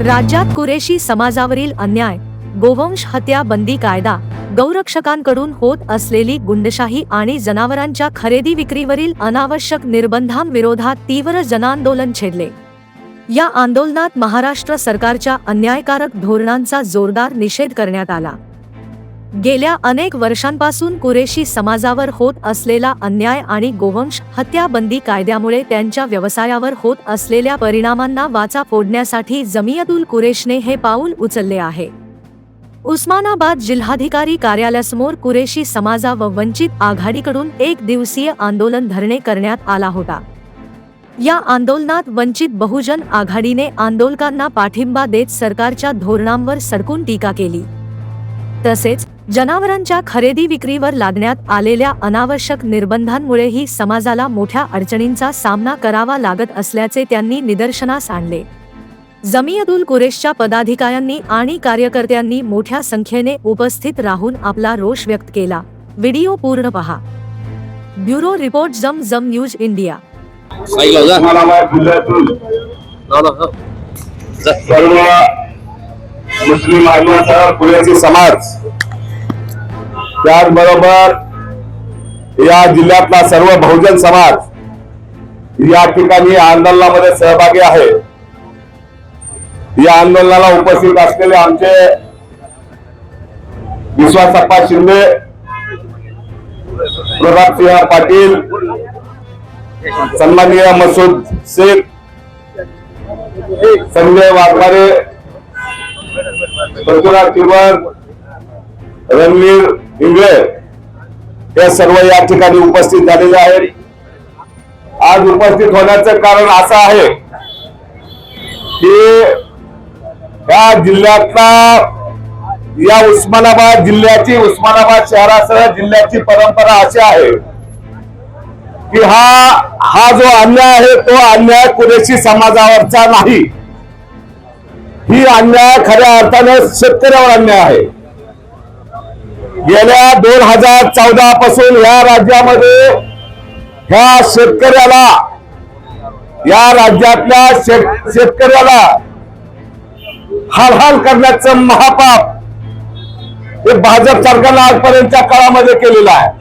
राज्यात कुरेशी समाजावरील अन्याय गोवंश हत्या बंदी कायदा गौरक्षकांकडून होत असलेली गुंडशाही आणि जनावरांच्या खरेदी विक्रीवरील अनावश्यक निर्बंधांविरोधात तीव्र जनांदोलन छेडले. या आंदोलनात महाराष्ट्र सरकारच्या अन्यायकारक धोरणांचा जोरदार निषेध करण्यात आला. गेल्या अनेक वर्षांपासून कुरेशी समाजावर होत असलेला अन्याय आणि गोवंश हत्याबंदी कायद्यामुळे त्यांच्या व्यवसायावर होत असलेल्या परिणामांना वाचा फोडण्यासाठी जमियतुल कुरेशने हे पाऊल उचलले आहे. उस्मानाबाद जिल्हाधिकारी कार्यालयासमोर कुरेशी समाजा व वंचित आघाडीकडून एक दिवसीय आंदोलन धरणे करण्यात आला होता. या आंदोलनात वंचित बहुजन आघाडीने आंदोलकांना पाठिंबा देत सरकारच्या धोरणांवर सडकून टीका केली. तसेच जनावरांच्या खरेदी विक्रीवर लादण्यात आलेल्या अनावश्यक निर्बंधांमुळेही समाजाला मोठ्या अडचणींचा सामना करावा लागत असल्याचे त्यांनी निदर्शनास आणले. जमियतुल कुरेशच्या पदाधिकाऱ्यांनी आणि कार्यकर्त्यांनी मोठ्या संख्येने उपस्थित राहून आपला रोष व्यक्त केला. व्हिडिओ पूर्ण पहा. ब्युरो रिपोर्ट जम जम न्यूज इंडिया. सर्व मुस्लिम आदिवासी पुण्याचे समाज त्याचबरोबर या जिल्ह्यातला सर्व बहुजन समाज या ठिकाणी आंदोलनामध्ये सहभागी आहे. या आंदोलनाला उपस्थित असलेले आमचे विश्वासप्पा शिंदे प्रभात सिंह पाटील सन्माननीय मसूद शेख संजय वाघमारे पृथ्वीराज चिवर रणवीर इंगळे हे सर्व या ठिकाणी उपस्थित झालेले आहेत. आज उपस्थित होण्याचं कारण असं आहे की या जिल्ह्यातला या उस्मानाबाद जिल्ह्याची उस्मानाबाद शहरासह जिल्ह्याची परंपरा अशी आहे की हा हा जो अन्याय आहे तो अन्याय कुरेशी समाजावरचा नाही. ही अन्याय खऱ्या अर्थाने शेतकऱ्यावर अन्याय आहे. गेल्या दोन हजार चौदा पासून या राज्यामध्ये ह्या शेतकऱ्याला या राज्यातल्या शेतकऱ्याला हालहाल करण्याचं महापाप हे भाजप सरकारनं आजपर्यंतच्या काळामध्ये केलेलं आहे.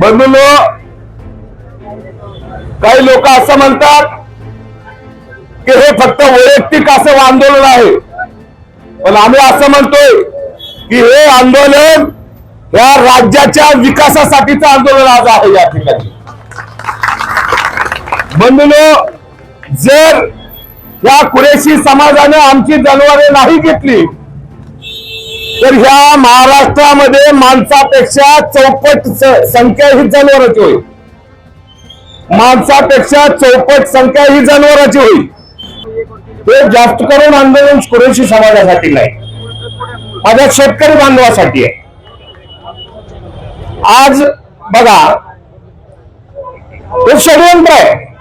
बंधू काही लोक असं म्हणतात की हे फक्त वैयक्तिक असं आंदोलन आहे. पण आम्ही असं म्हणतोय की हे आंदोलन या राज्याच्या विकासासाठीचं आंदोलन आज आहे या ठिकाणी. म्हणून जर या कुरेशी समाजाने आमची जनावरे नाही घेतली तर ह्या महाराष्ट्रामध्ये माणसापेक्षा चौपट संख्या ही जनावरांची होईल. माणसापेक्षा चौपट संख्या ही जनावरांची होईल. हे जास्त करून आंदोलन कुरेशी समाजासाठी नाही. माझ्या शेतकरी बांधवासाठी आहे. आज बघा हे षडयंत्र आहे.